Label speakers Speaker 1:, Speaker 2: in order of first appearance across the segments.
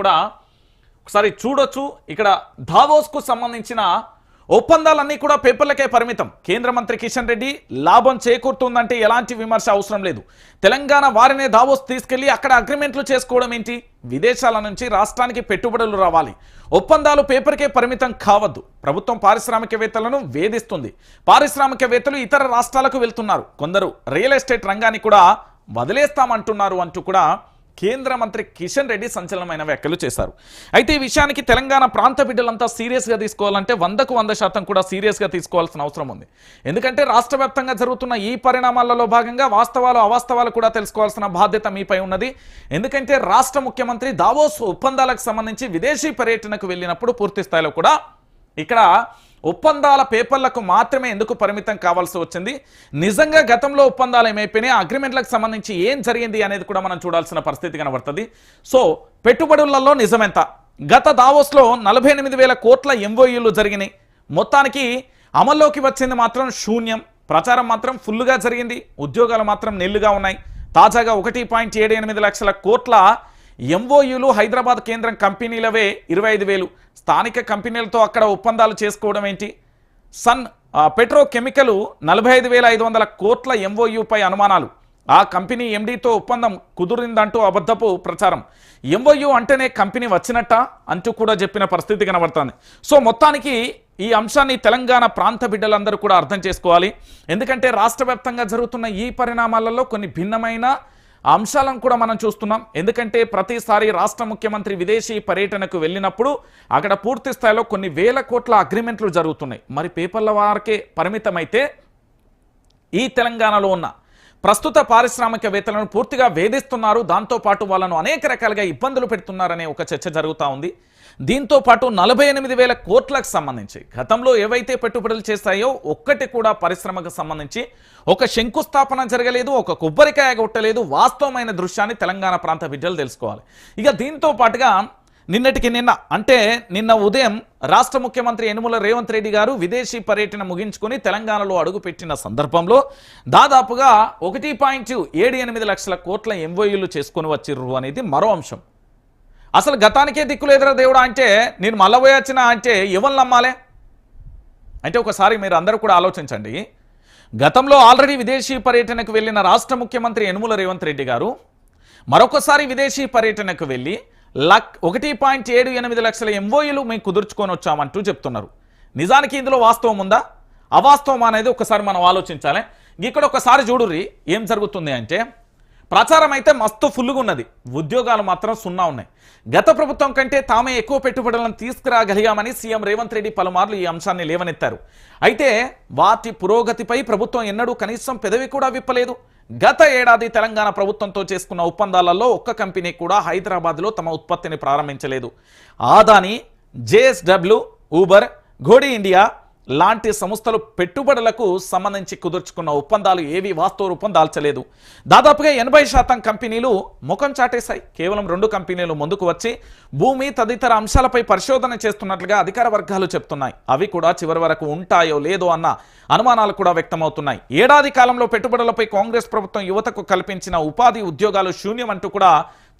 Speaker 1: కూడా ఒకసారి చూడొచ్చు. ఇక్కడ ధావోస్కు సంబంధించిన ఒప్పందాలన్నీ కూడా పేపర్లకే పరిమితం. కేంద్ర మంత్రి కిషన్ రెడ్డి లాభం చేకూరుతుందంటే ఎలాంటి విమర్శ అవసరం లేదు. తెలంగాణ వారినే దావోస్ తీసుకెళ్ళి అక్కడ అగ్రిమెంట్లు చేసుకోవడం ఏంటి? విదేశాల నుంచి రాష్ట్రానికి పెట్టుబడులు రావాలి. ఒప్పందాలు పేపర్కే పరిమితం కావద్దు. ప్రభుత్వం పారిశ్రామికవేత్తలను వేధిస్తుంది. పారిశ్రామికవేత్తలు ఇతర రాష్ట్రాలకు వెళ్తున్నారు. కొందరు రియల్ ఎస్టేట్ రంగాన్ని కూడా వదిలేస్తామంటున్నారు అంటూ కూడా కేంద్ర మంత్రి కిషన్ రెడ్డి సంచలనమైన వ్యాఖ్యలు చేశారు. అయితే ఈ విషయానికి తెలంగాణ ప్రాంత బిడ్డలంతా సీరియస్గా తీసుకోవాలంటే వందకు వంద శాతం కూడా సీరియస్గా తీసుకోవాల్సిన అవసరం ఉంది. ఎందుకంటే రాష్ట్ర వ్యాప్తంగా జరుగుతున్న ఈ పరిణామాలలో భాగంగా వాస్తవాలు అవాస్తవాలు కూడా తెలుసుకోవాల్సిన బాధ్యత మీపై ఉన్నది. ఎందుకంటే రాష్ట్ర ముఖ్యమంత్రి దావోస్ ఒప్పందాలకు సంబంధించి విదేశీ పర్యటనకు వెళ్ళినప్పుడు పూర్తి స్థాయిలో కూడా ఇక్కడ ఒప్పందాల పేపర్లకు మాత్రమే ఎందుకు పరిమితం కావాల్సి వచ్చింది? నిజంగా గతంలో ఒప్పందాలు ఏమైపోయినాయి? అగ్రిమెంట్లకు సంబంధించి ఏం జరిగింది అనేది కూడా మనం చూడాల్సిన పరిస్థితి కనబడుతుంది. సో పెట్టుబడులలో నిజమెంత? గత దావోస్లో నలభై ఎనిమిది వేల కోట్ల ఎంఓయూలు జరిగినాయి. మొత్తానికి అమల్లోకి వచ్చింది మాత్రం శూన్యం. ప్రచారం మాత్రం ఫుల్గా జరిగింది. ఉద్యోగాలు మాత్రం నెల్లుగా ఉన్నాయి. తాజాగా ఒకటి పాయింట్ ఏడు ఎనిమిది లక్షల కోట్ల ఎంఓయూలు హైదరాబాద్ కేంద్రం కంపెనీలవే ఇరవై ఐదు వేలు. స్థానిక కంపెనీలతో అక్కడ ఒప్పందాలు చేసుకోవడం ఏంటి? సన్ పెట్రోకెమికల్ నలభై ఐదు వేల ఐదు వందల కోట్ల ఎంఓయూపై అనుమానాలు. ఆ కంపెనీ ఎండీతో ఒప్పందం కుదిరిందంటూ అబద్ధపు ప్రచారం. ఎంఓయూ అంటేనే కంపెనీ వచ్చినట్ట అంటూ కూడా చెప్పిన పరిస్థితి కనబడుతుంది. సో మొత్తానికి ఈ అంశాన్ని తెలంగాణ ప్రాంత బిడ్డలందరూ కూడా అర్థం చేసుకోవాలి. ఎందుకంటే రాష్ట్ర జరుగుతున్న ఈ పరిణామాలలో కొన్ని భిన్నమైన అంశాలను కూడా మనం చూస్తున్నాం. ఎందుకంటే ప్రతిసారి రాష్ట్ర ముఖ్యమంత్రి విదేశీ పర్యటనకు వెళ్ళినప్పుడు అక్కడ పూర్తి స్థాయిలో కొన్ని వేల కోట్ల అగ్రిమెంట్లు జరుగుతున్నాయి. మరి పేపర్ల వారికే పరిమితమైతే ఈ తెలంగాణలో ఉన్న ప్రస్తుత పారిశ్రామికవేత్తలను పూర్తిగా వేధిస్తున్నారు. దాంతోపాటు వాళ్ళను అనేక రకాలుగా ఇబ్బందులు పెడుతున్నారనే ఒక చర్చ జరుగుతూ ఉంది. దీంతో పాటు నలభై ఎనిమిది వేల కోట్లకు సంబంధించి గతంలో ఏవైతే పెట్టుబడులు చేస్తాయో ఒక్కటి కూడా పరిశ్రమకు సంబంధించి ఒక శంకుస్థాపన జరగలేదు ఒక కొబ్బరికాయ కొట్టలేదు వాస్తవమైన దృశ్యాన్ని తెలంగాణ ప్రాంత విద్యలు తెలుసుకోవాలి. ఇక దీంతో పాటుగా నిన్నటికి నిన్న అంటే నిన్న ఉదయం రాష్ట్ర ముఖ్యమంత్రి యనుమల రేవంత్ రెడ్డి గారు విదేశీ పర్యటన ముగించుకొని తెలంగాణలో అడుగుపెట్టిన సందర్భంలో దాదాపుగా ఒకటి పాయింట్ ఏడు ఎనిమిది లక్షల కోట్ల ఎంఓయూలు చేసుకొని వచ్చిర్రు అనేది మరో అంశం. అసలు గతానికే దిక్కులేదురా దేవుడా అంటే నేను మళ్ళా అంటే ఎవరిని నమ్మాలే? అంటే ఒకసారి మీరు అందరూ కూడా ఆలోచించండి. గతంలో ఆల్రెడీ విదేశీ పర్యటనకు వెళ్ళిన రాష్ట్ర ముఖ్యమంత్రి యనుమల రేవంత్ రెడ్డి గారు మరొకసారి విదేశీ పర్యటనకు వెళ్ళి లక్ ఒకటి పాయింట్ ఏడు ఎనిమిది లక్షల ఎంఓయూలు మేము కుదుర్చుకొని వచ్చామంటూ చెప్తున్నారు. నిజానికి ఇందులో వాస్తవం ఉందా? అవాస్తవం అనేది ఒకసారి మనం ఆలోచించాలి. ఇక్కడ ఒకసారి చూడుర్రి ఏం జరుగుతుంది అంటే ప్రచారం అయితే మస్తు ఫుల్గా ఉన్నది ఉద్యోగాలు మాత్రం సున్నా ఉన్నాయి. గత ప్రభుత్వం కంటే తామే ఎక్కువ పెట్టుబడులను తీసుకురాగలిగామని సీఎం రేవంత్ రెడ్డి పలుమార్లు ఈ అంశాన్ని లేవనెత్తారు. అయితే వాటి పురోగతిపై ప్రభుత్వం ఎన్నడూ కనీసం పెదవి కూడా విప్పలేదు. గత ఏడాది తెలంగాణ ప్రభుత్వంతో చేసుకున్న ఒప్పందాలలో ఒక్క కంపెనీ కూడా హైదరాబాద్లో తమ ఉత్పత్తిని ప్రారంభించలేదు. ఆదాని జేఎస్డబ్ల్యూ ఊబర్ ఘోడి ఇండియా లాంటి సంస్థలు పెట్టుబడులకు సంబంధించి కుదుర్చుకున్న ఒప్పందాలు ఏవి వాస్తవ రూపం దాల్చలేదు. దాదాపుగా ఎనభై శాతం కంపెనీలు ముఖం చాటేశాయి. కేవలం రెండు కంపెనీలు ముందుకు వచ్చి భూమి తదితర అంశాలపై పరిశోధన చేస్తున్నట్లుగా అధికార వర్గాలు చెప్తున్నాయి. అవి కూడా చివరి వరకు ఉంటాయో లేదో అన్న అనుమానాలు కూడా వ్యక్తమవుతున్నాయి. ఏడాది కాలంలో పెట్టుబడులపై కాంగ్రెస్ ప్రభుత్వం యువతకు కల్పించిన ఉపాధి ఉద్యోగాలు శూన్యం అంటూ కూడా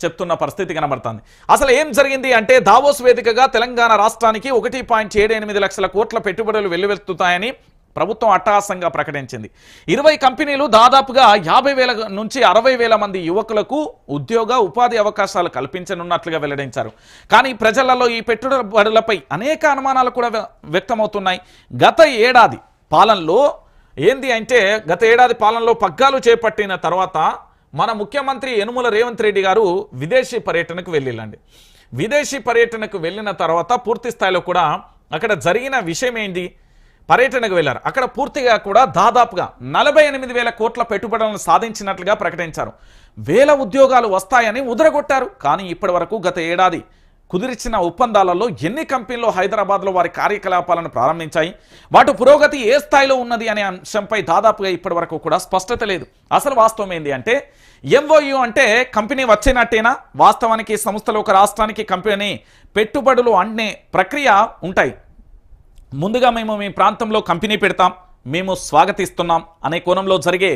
Speaker 1: చెప్తున్న పరిస్థితి కనబడుతుంది. అసలు ఏం జరిగింది అంటే దావోస్ వేదికగా తెలంగాణ రాష్ట్రానికి ఒకటి పాయింట్ ఏడు ఎనిమిది లక్షల కోట్ల పెట్టుబడులు వెల్లువెత్తుతాయని ప్రభుత్వం అట్టహాసంగా ప్రకటించింది. ఇరవై కంపెనీలు దాదాపుగా యాభై వేల నుంచి అరవై వేల మంది యువకులకు ఉద్యోగ ఉపాధి అవకాశాలు కల్పించనున్నట్లుగా వెల్లడించారు. కానీ ప్రజలలో ఈ పెట్టుబడులపై అనేక అనుమానాలు కూడా వ్యక్తమవుతున్నాయి. గత ఏడాది పాలనలో ఏంది అంటే గత ఏడాది పాలనలో పగ్గాలు చేపట్టిన తర్వాత మన ముఖ్యమంత్రి యనుమల రేవంత్ రెడ్డి గారు విదేశీ పర్యటనకు వెళ్ళిళ్ళండి విదేశీ పర్యటనకు వెళ్ళిన తర్వాత పూర్తి స్థాయిలో కూడా అక్కడ జరిగిన విషయం ఏంటి? పర్యటనకు వెళ్ళారు. అక్కడ పూర్తిగా కూడా దాదాపుగా నలభై ఎనిమిది వేల కోట్ల పెట్టుబడులను సాధించినట్లుగా ప్రకటించారు. వేల ఉద్యోగాలు వస్తాయని ఉదరగొట్టారు. కానీ ఇప్పటి వరకు గత ఏడాది కుదిరిచిన ఒప్పందాలలో ఎన్ని కంపెనీలు హైదరాబాద్లో వారి కార్యకలాపాలను ప్రారంభించాయి? వాటి పురోగతి ఏ స్థాయిలో ఉన్నది అనే అంశంపై దాదాపుగా ఇప్పటి వరకు కూడా స్పష్టత లేదు. అసలు వాస్తవం ఏంటి అంటే ఎంఓయు అంటే కంపెనీ వచ్చినట్టేనా? వాస్తవానికి సంస్థలు ఒక రాష్ట్రానికి కంపెనీ పెట్టుబడులు అనే ప్రక్రియ ఉంటాయి. ముందుగా మేము మీ ప్రాంతంలో కంపెనీ పెడతాం మేము స్వాగతిస్తున్నాం అనే కోణంలో జరిగే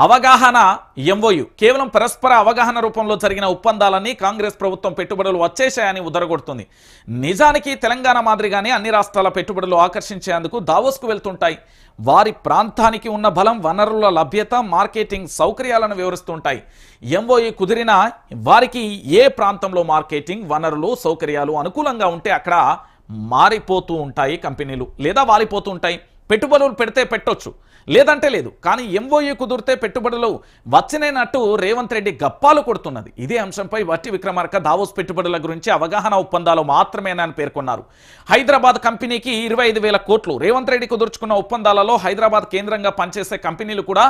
Speaker 1: అవగాహన ఎంఓయు. కేవలం పరస్పర అవగాహన రూపంలో జరిగిన ఒప్పందాలన్నీ కాంగ్రెస్ ప్రభుత్వం పెట్టుబడులు వచ్చేశాయని ఉదరగొడుతుంది. నిజానికి తెలంగాణ మాదిరిగానే అన్ని రాష్ట్రాల పెట్టుబడులు ఆకర్షించేందుకు దావోస్కు వెళ్తుంటాయి. వారి ప్రాంతానికి ఉన్న బలం వనరుల లభ్యత మార్కెటింగ్ సౌకర్యాలను వివరిస్తుంటాయి. ఎంఓయు కుదిరిన వారికి ఏ ప్రాంతంలో మార్కెటింగ్ వనరులు సౌకర్యాలు అనుకూలంగా ఉంటే అక్కడ మారిపోతూ ఉంటాయి కంపెనీలు లేదా వారిపోతూ ఉంటాయి. పెట్టుబడులు పెడితే పెట్టొచ్చు. లేదంటే లేదు. కానీ ఎంఓయూ కుదిరితే పెట్టుబడులు వచ్చినట్టు రేవంత్ రెడ్డి గప్పాలు కొడుతున్నది. ఇదే అంశంపై వట్టి విక్రమార్క దావోస్ పెట్టుబడుల గురించి అవగాహన ఒప్పందాలు మాత్రమేనని పేర్కొన్నారు. హైదరాబాద్ కంపెనీకి ఇరవై ఐదు వేల కోట్లు. రేవంత్ రెడ్డి కుదుర్చుకున్న ఒప్పందాలలో హైదరాబాద్ కేంద్రంగా పనిచేసే కంపెనీలు కూడా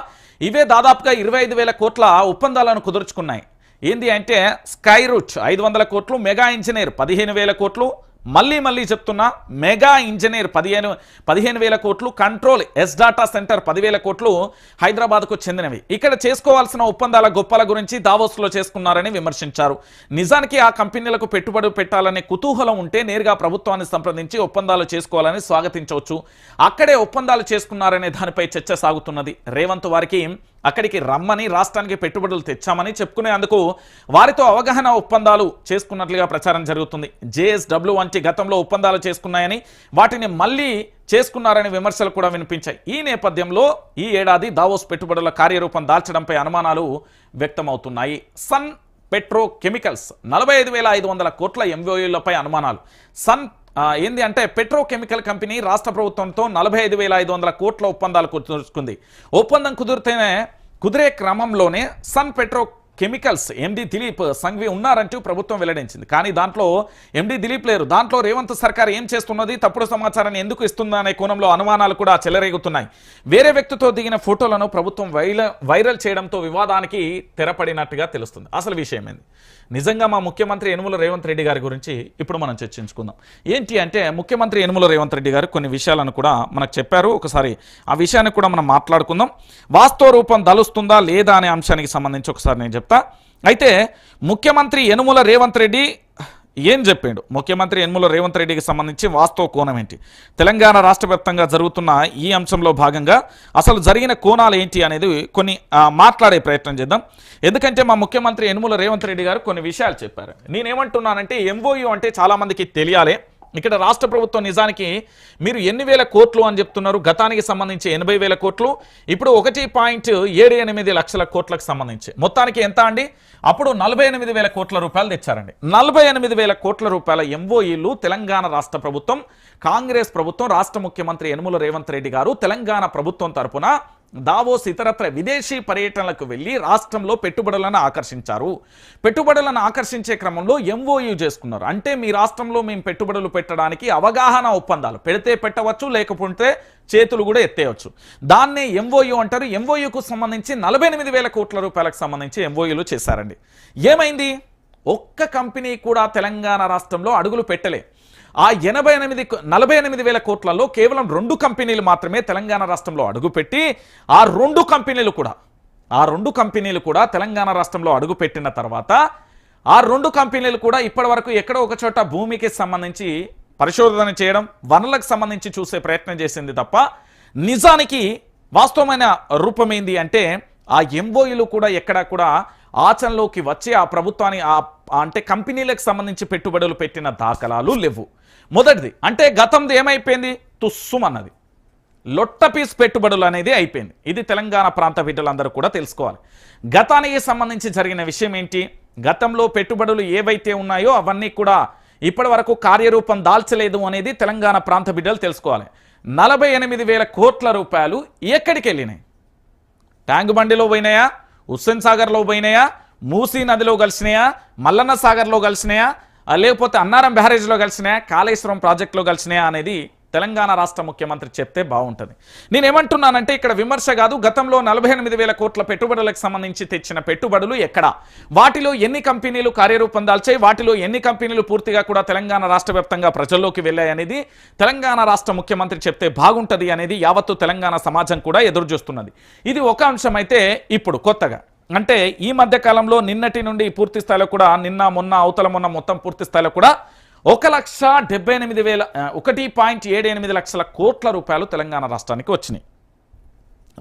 Speaker 1: ఇవే దాదాపుగా ఇరవై ఐదు వేల కోట్ల ఒప్పందాలను కుదుర్చుకున్నాయి. ఏంది అంటే స్కై రూట్ ఐదు వందల కోట్లు మెగా ఇంజనీర్ పదిహేను వేల కోట్లు మళ్ళీ మళ్ళీ చెప్తున్నా మెగా ఇంజనీర్ పదిహేను పదిహేను వేల కోట్లు కంట్రోల్ ఎస్ డాటా సెంటర్ పదివేల కోట్లు హైదరాబాద్కు చెందినవి. ఇక్కడ చేసుకోవాల్సిన ఒప్పందాల గొప్పల గురించి దావోస్లో చేసుకున్నారని విమర్శించారు. నిజానికి ఆ కంపెనీలకు పెట్టుబడి పెట్టాలనే కుతూహలం ఉంటే నేరుగా ప్రభుత్వాన్ని సంప్రదించి ఒప్పందాలు చేసుకోవాలని స్వాగతించవచ్చు. అక్కడే ఒప్పందాలు చేసుకున్నారనే దానిపై చర్చ సాగుతున్నది. రేవంత్ వారికి అక్కడికి రమ్మని రాష్ట్రానికి పెట్టుబడులు తెచ్చామని చెప్పుకునేందుకు వారితో అవగాహన ఒప్పందాలు చేసుకున్నట్లుగా ప్రచారం జరుగుతుంది. జేఎస్డబ్ల్యూ వంటి గతంలో ఒప్పందాలు చేసుకున్నాయని వాటిని మళ్ళీ చేసుకున్నారని విమర్శలు కూడా వినిపించాయి. ఈ నేపథ్యంలో ఈ ఏడాది దావోస్ పెట్టుబడుల కార్యరూపం దాల్చడంపై అనుమానాలు వ్యక్తమవుతున్నాయి. సన్ పెట్రో కెమికల్స్ నలభై ఐదు వేల ఐదు వందల కోట్ల ఎంఓయూలపై అనుమానాలు. సన్ ఏంది అంటే పెట్రోకెమికల్ కంపెనీ రాష్ట్ర ప్రభుత్వంతో నలభై ఐదు వేల ఐదు వందల కోట్ల ఒప్పందాలు కుదుర్చుకుంది. ఒప్పందం కుదిరితేనే కుదిరే క్రమంలోనే Sun petrochemicals. MD Dilip Sanghvi ఉన్నారంటూ ప్రభుత్వం వెల్లడించింది. కానీ దాంట్లో ఎండి దిలీప్ లేరు. దాంట్లో రేవంత్ సర్కార్ ఏం చేస్తున్నది తప్పుడు సమాచారాన్ని ఎందుకు ఇస్తుందనే అనే కోణంలో అనుమానాలు కూడా చెలరేగుతున్నాయి. వేరే వ్యక్తితో దిగిన ఫోటోలను ప్రభుత్వం వైరల్ చేయడంతో వివాదానికి తెరపడినట్టుగా తెలుస్తుంది. అసలు విషయం ఏంది? నిజంగా మా ముఖ్యమంత్రి యనుమల రేవంత్ రెడ్డి గారి గురించి ఇప్పుడు మనం చర్చించుకుందాం. ఏంటి అంటే ముఖ్యమంత్రి యనుమల రేవంత్ రెడ్డి గారు కొన్ని విషయాలను కూడా మనకు చెప్పారు. ఒకసారి ఆ విషయాన్ని కూడా మనం మాట్లాడుకుందాం. వాస్తవ రూపం దలుస్తుందా లేదా అనే అంశానికి సంబంధించి ఒకసారి నేను చెప్తా. అయితే ముఖ్యమంత్రి యనుమల రేవంత్ రెడ్డి ఏం చెప్పిండు? ముఖ్యమంత్రి యనుమల రేవంత్ రెడ్డికి సంబంధించి వాస్తవ కోణం ఏంటి? తెలంగాణ రాష్ట్ర జరుగుతున్న ఈ అంశంలో భాగంగా అసలు జరిగిన కోణాలు ఏంటి అనేది కొన్ని మాట్లాడే ప్రయత్నం చేద్దాం. ఎందుకంటే మా ముఖ్యమంత్రి యనుమల రేవంత్ రెడ్డి గారు కొన్ని విషయాలు చెప్పారు. నేనేమంటున్నానంటే ఎంఓయూ అంటే చాలామందికి తెలియాలి. ఇక్కడ రాష్ట్ర ప్రభుత్వం నిజానికి మీరు ఎన్ని వేల కోట్లు అని చెప్తున్నారు? గతానికి సంబంధించి ఎనభై వేల కోట్లు. ఇప్పుడు ఒకటి పాయింట్ ఏడు ఎనిమిది లక్షల కోట్లకు సంబంధించి. మొత్తానికి ఎంత అండి? అప్పుడు నలభై ఎనిమిది వేల కోట్ల రూపాయలు తెచ్చారండి. నలభై ఎనిమిది వేల కోట్ల రూపాయల ఎంఓఈలు తెలంగాణ రాష్ట్ర ప్రభుత్వం కాంగ్రెస్ ప్రభుత్వం రాష్ట్ర ముఖ్యమంత్రి యనుమల రేవంత్ రెడ్డి గారు తెలంగాణ ప్రభుత్వం తరపున దావోస్ ఇతరత్ర విదేశీ పర్యటనలకు వెళ్ళి రాష్ట్రంలో పెట్టుబడులను ఆకర్షించారు. పెట్టుబడులను ఆకర్షించే క్రమంలో ఎంఓయూ చేసుకున్నారు. అంటే మీ రాష్ట్రంలో మేము పెట్టుబడులు పెట్టడానికి అవగాహన ఒప్పందాలు పెడితే పెట్టవచ్చు లేకపోతే చేతులు కూడా ఎత్తేయచ్చు. దాన్నే ఎంఓయూ అంటారు. ఎంఓయూకు సంబంధించి నలభై ఎనిమిది వేల కోట్ల రూపాయలకు సంబంధించి ఎంఓయూలు చేశారండి. ఏమైంది? ఒక్క కంపెనీ కూడా తెలంగాణ రాష్ట్రంలో అడుగులు పెట్టలే. ఆ ఎనభై ఎనిమిది నలభై ఎనిమిది వేల కోట్లలో కేవలం రెండు కంపెనీలు మాత్రమే తెలంగాణ రాష్ట్రంలో అడుగుపెట్టి ఆ రెండు కంపెనీలు కూడా ఆ రెండు కంపెనీలు కూడా తెలంగాణ రాష్ట్రంలో అడుగుపెట్టిన తర్వాత ఆ రెండు కంపెనీలు కూడా ఇప్పటి వరకు ఎక్కడో ఒక చోట భూమికి సంబంధించి పరిశోధన చేయడం వనరులకు సంబంధించి చూసే ప్రయత్నం చేసింది తప్ప నిజానికి వాస్తవమైన రూపం ఏంది అంటే ఆ ఎంఓఈలు కూడా ఎక్కడా కూడా ఆచరణలోకి వచ్చి ఆ ప్రభుత్వాన్ని ఆ అంటే కంపెనీలకు సంబంధించి పెట్టుబడులు పెట్టిన దాఖలాలు లేవు. మొదటిది అంటే గతంది ఏమైపోయింది? తుస్సుమన్నది లొట్ట పీస్ పెట్టుబడులు అనేది అయిపోయింది. ఇది తెలంగాణ ప్రాంత బిడ్డలందరూ కూడా తెలుసుకోవాలి. గతానికి సంబంధించి జరిగిన విషయం ఏంటి? గతంలో పెట్టుబడులు ఏవైతే ఉన్నాయో అవన్నీ కూడా ఇప్పటి వరకు కార్యరూపం దాల్చలేదు అనేది తెలంగాణ ప్రాంత బిడ్డలు తెలుసుకోవాలి. నలభై ఎనిమిది వేల కోట్ల రూపాయలు ఎక్కడికి వెళ్ళినాయి ట్యాంక్ బండిలో పోయినాయా? హుస్సేన్ సాగర్లో పోయినాయా? మూసీ నదిలో కలిసినాయా? మల్లన్న సాగర్లో కలిసినాయా? లేకపోతే అన్నారం బ్యారేజ్లో కలిసినాయా? కాళేశ్వరం ప్రాజెక్టులో కలిసినాయా అనేది తెలంగాణ రాష్ట్ర ముఖ్యమంత్రి చెప్తే బాగుంటుంది. నేనేమంటున్నానంటే ఇక్కడ విమర్శ కాదు గతంలో నలభై ఎనిమిది వేల కోట్ల పెట్టుబడులకు సంబంధించి తెచ్చిన పెట్టుబడులు ఎక్కడ? వాటిలో ఎన్ని కంపెనీలు కార్యరూపం దాల్చాయి? వాటిలో ఎన్ని కంపెనీలు పూర్తిగా కూడా తెలంగాణ రాష్ట్ర వ్యాప్తంగా ప్రజల్లోకి వెళ్ళాయి అనేది తెలంగాణ రాష్ట్ర ముఖ్యమంత్రి చెప్తే బాగుంటుంది అనేది యావత్తు తెలంగాణ సమాజం కూడా ఎదురు చూస్తున్నది. ఇది ఒక అంశం అయితే ఇప్పుడు కొత్తగా. అంటే ఈ మధ్య కాలంలో నిన్నటి నుండి పూర్తి స్థాయిలో కూడా నిన్న మొన్న అవతల మొన్న మొత్తం పూర్తి స్థాయిలో కూడా ఒక లక్ష డెబ్బై ఎనిమిది వేల ఒకటి పాయింట్ ఏడు ఎనిమిది లక్షల కోట్ల రూపాయలు తెలంగాణ రాష్ట్రానికి వచ్చినాయి.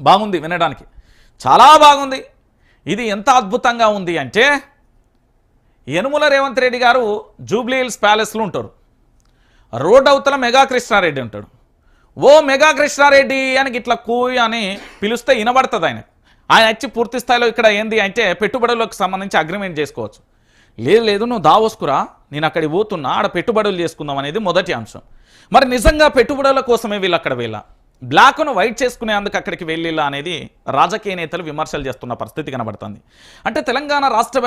Speaker 1: బాగుంది వినడానికి. చాలా బాగుంది. ఇది ఎంత అద్భుతంగా ఉంది అంటే యనుమల రేవంత్ రెడ్డి గారు జూబ్లీ హిల్స్ ప్యాలెస్లో ఉంటారు. రోడ్ అవతల మెగా కృష్ణారెడ్డి ఉంటాడు. ఓ మెగా కృష్ణారెడ్డి అని ఇట్లా కూయి అని పిలిస్తే వినబడుతుంది ఆయన ఆయన వచ్చి పూర్తి స్థాయిలో ఇక్కడ ఏంది అంటే పెట్టుబడులకు సంబంధించి అగ్రిమెంట్ చేసుకోవచ్చు. లేదు లేదు నువ్వు దావోసుకురా. నేను అక్కడికి పోతున్నా ఆడ పెట్టుబడులు చేసుకుందాం అనేది మొదటి అంశం. మరి నిజంగా పెట్టుబడుల కోసమే వీళ్ళు అక్కడ వెళ్ళా? బ్లాక్ను వైట్ చేసుకునేందుకు అక్కడికి వెళ్ళిలా అనేది రాజకీయ నేతలు విమర్శలు చేస్తున్న పరిస్థితి కనబడుతుంది. అంటే తెలంగాణ రాష్ట్ర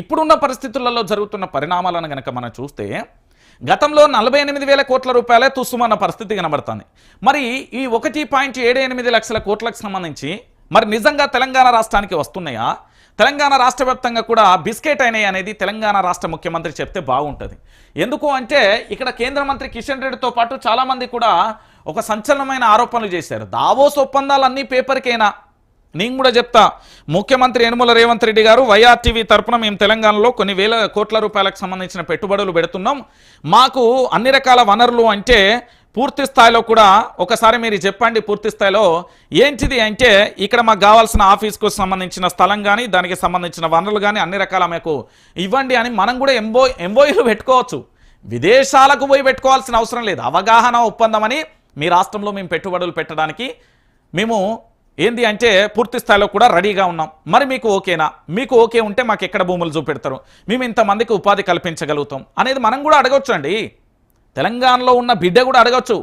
Speaker 1: ఇప్పుడున్న పరిస్థితులలో జరుగుతున్న పరిణామాలను కనుక మనం చూస్తే గతంలో నలభై ఎనిమిది వేల కోట్ల రూపాయలే తుస్సుమన్న పరిస్థితి కనబడుతుంది. మరి ఈ ఒకటి పాయింట్ ఏడు ఎనిమిది లక్షల కోట్లకు సంబంధించి మరి నిజంగా తెలంగాణ రాష్ట్రానికి వస్తున్నాయా? తెలంగాణ రాష్ట్ర వ్యాప్తంగా కూడా బిస్కెట్ అయినాయి అనేది తెలంగాణ రాష్ట్ర ముఖ్యమంత్రి చెప్తే బాగుంటుంది. ఎందుకు అంటే ఇక్కడ కేంద్ర మంత్రి కిషన్ రెడ్డితో పాటు చాలామంది కూడా ఒక సంచలనమైన ఆరోపణలు చేశారు. దావోస్ ఒప్పందాలన్నీ పేపర్కైనా? నేను కూడా చెప్తా. ముఖ్యమంత్రి యనుమల రేవంత్ రెడ్డి గారు వైఆర్టీవీ తరఫున మేము తెలంగాణలో కొన్ని వేల కోట్ల రూపాయలకు సంబంధించిన పెట్టుబడులు పెడుతున్నాం. మాకు అన్ని రకాల వనరులు అంటే పూర్తి స్థాయిలో కూడా ఒకసారి మీరు చెప్పండి పూర్తి స్థాయిలో. ఏంటిది అంటే ఇక్కడ మాకు కావాల్సిన ఆఫీస్కు సంబంధించిన స్థలం కానీ దానికి సంబంధించిన వనరులు కానీ అన్ని రకాల మీకు ఇవ్వండి అని మనం కూడా ఎంబో ఎంబోయిలు పెట్టుకోవచ్చు. విదేశాలకు పోయి పెట్టుకోవాల్సిన అవసరం లేదు. అవగాహన ఒప్పందం అని మీ రాష్ట్రంలో మేము పెట్టుబడులు పెట్టడానికి మేము ఏంది అంటే పూర్తి స్థాయిలో కూడా రెడీగా ఉన్నాం. మరి మీకు ఓకేనా? మీకు ఓకే ఉంటే మాకు ఎక్కడ భూములు చూపెడతారు? మేము ఇంతమందికి ఉపాధి కల్పించగలుగుతాం అనేది మనం కూడా అడగొచ్చండి. తెలంగాణలో ఉన్న బిడ్డ కూడా అడగచ్చు.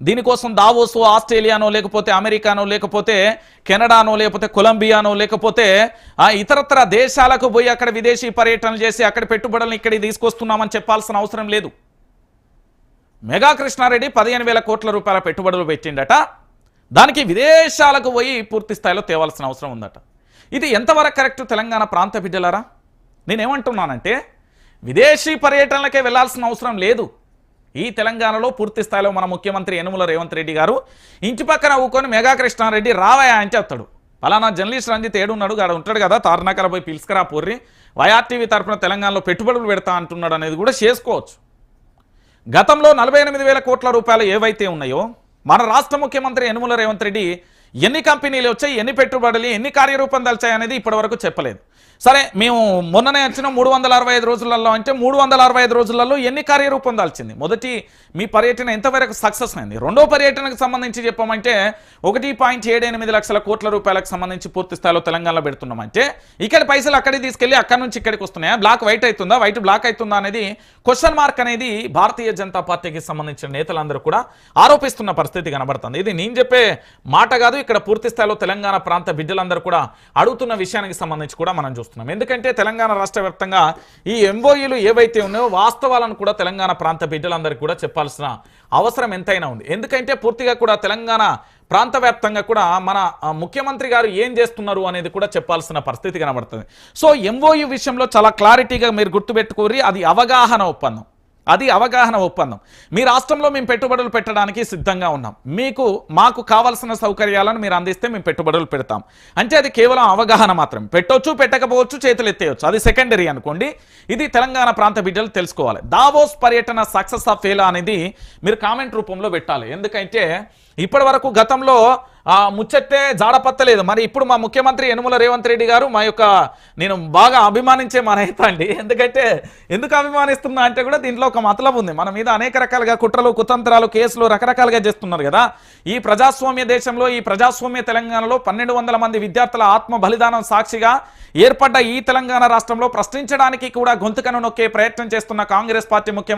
Speaker 1: దీనికోసం దావోసు ఆస్ట్రేలియానో లేకపోతే అమెరికానో లేకపోతే కెనడానో లేకపోతే కొలంబియానో లేకపోతే ఆ ఇతరత్ర దేశాలకు పోయి అక్కడ విదేశీ పర్యటనలు చేసి అక్కడ పెట్టుబడులను ఇక్కడికి తీసుకొస్తున్నామని చెప్పాల్సిన అవసరం లేదు. మెగా కృష్ణారెడ్డి పదిహేను వేల కోట్ల రూపాయల పెట్టుబడులు పెట్టిండట. దానికి విదేశాలకు పోయి పూర్తి స్థాయిలో తేవాల్సిన అవసరం ఉందట. ఇది ఎంతవరకు కరెక్ట్ తెలంగాణ ప్రాంత బిడ్డలారా? నేనేమంటున్నానంటే విదేశీ పర్యటనలకే వెళ్ళాల్సిన అవసరం లేదు. ఈ తెలంగాణలో పూర్తి స్థాయిలో మన ముఖ్యమంత్రి యనుమల రేవంత్ రెడ్డి గారు ఇంటి పక్కన ఊకొని మెగా కృష్ణారెడ్డి రావయా అని చెప్తాడు పలానా జర్నలిస్ట్ రంజిత్ ఏడున్నాడు గాడు ఉంటాడు కదా తారనాకర పోయి పిలుసుకురా పూర్రి వైఆర్టీవీ తరఫున తెలంగాణలో పెట్టుబడులు పెడతా అంటున్నాడు అనేది కూడా చేసుకోవచ్చు. గతంలో నలభై ఎనిమిది వేల కోట్ల రూపాయలు ఏవైతే ఉన్నాయో మన రాష్ట్ర ముఖ్యమంత్రి యనుమల రేవంత్ రెడ్డి ఎన్ని కంపెనీలు వచ్చాయి ఎన్ని పెట్టుబడులు ఎన్ని కార్యరూపం దల్చాయి అనేది ఇప్పటివరకు చెప్పలేదు. సరే మేము మొన్ననే వచ్చిన మూడు వందల అరవై ఐదు రోజులలో అంటే మూడు వందల అరవై ఐదు రోజులలో ఎన్ని కార్యరూపం దాల్చింది? మొదటి మీ పర్యటన ఎంతవరకు సక్సెస్ అయింది? రెండో పర్యటనకు సంబంధించి చెప్పామంటే ఒకటి పాయింట్ ఏడు ఎనిమిది లక్షల కోట్ల రూపాయలకు సంబంధించి పూర్తి స్థాయిలో తెలంగాణలో పెడుతున్నామంటే ఇక్కడ పైసలు అక్కడికి తీసుకెళ్ళి అక్కడి నుంచి ఇక్కడికి వస్తున్నాయా? బ్లాక్ వైట్ అవుతుందా? వైట్ బ్లాక్ అవుతుందా అనేది క్వశ్చన్ మార్క్ అనేది భారతీయ జనతా పార్టీకి సంబంధించిన నేతలందరూ కూడా ఆరోపిస్తున్న పరిస్థితి కనబడుతుంది. ఇది నేను చెప్పే మాట కాదు ఇక్కడ పూర్తి స్థాయిలో తెలంగాణ ప్రాంత బిడ్డలందరూ కూడా అడుగుతున్న విషయానికి సంబంధించి కూడా మనం చూస్తాం చూస్తున్నాం. ఎందుకంటే తెలంగాణ రాష్ట్ర వ్యాప్తంగా ఈ ఎంఓఈలు ఏవైతే ఉన్నాయో వాస్తవాలను కూడా తెలంగాణ ప్రాంత బిడ్డలందరికీ కూడా చెప్పాల్సిన అవసరం ఎంతైనా ఉంది. ఎందుకంటే పూర్తిగా కూడా తెలంగాణ ప్రాంత వ్యాప్తంగా కూడా మన ముఖ్యమంత్రి గారు ఏం చేస్తున్నారు అనేది కూడా చెప్పాల్సిన పరిస్థితి కనబడుతుంది. సో ఎంఓయు విషయంలో చాలా క్లారిటీగా మీరు గుర్తుపెట్టుకోరి అది అవగాహన ఒప్పందం. అది అవగాహన ఒప్పందం. మీ రాష్ట్రంలో మేము పెట్టుబడులు పెట్టడానికి సిద్ధంగా ఉన్నాం. మీకు మాకు కావాల్సిన సౌకర్యాలను మీరు అందిస్తే మేము పెట్టుబడులు పెడతాం. అంటే అది కేవలం అవగాహన మాత్రం పెట్టొచ్చు పెట్టకపోవచ్చు చేతులు ఎత్తేయచ్చు. అది సెకండరీ అనుకోండి. ఇది తెలంగాణ ప్రాంత బిడ్డలు తెలుసుకోవాలి. దావోస్ పర్యటన సక్సెస్ ఆఫ్ ఫెయిల్ అనేది మీరు కామెంట్ రూపంలో పెట్టాలి. ఎందుకంటే ఇప్పటి గతంలో ముచ్చట్టే జాడపత్తలేదు. మరి ఇప్పుడు మా ముఖ్యమంత్రి యనుమల రేవంత్ రెడ్డి గారు మా యొక్క నేను బాగా అభిమానించే మా నేత అండి. ఎందుకంటే ఎందుకు అభిమానిస్తున్నా అంటే కూడా దీంట్లో ఒక మతలబు ఉంది. మన మీద అనేక రకాలుగా కుట్రలు కుతంత్రాలు కేసులు రకరకాలుగా చేస్తున్నారు కదా. ఈ ప్రజాస్వామ్య దేశంలో ఈ ప్రజాస్వామ్య తెలంగాణలో పన్నెండు వందల మంది విద్యార్థుల ఆత్మ బలిదానం సాక్షిగా ఏర్పడ్డ ఈ తెలంగాణ రాష్ట్రంలో ప్రశ్నించడానికి కూడా గొంతుకను నొక్కే ప్రయత్నం చేస్తున్న కాంగ్రెస్ పార్టీ ముఖ్యమంత్రి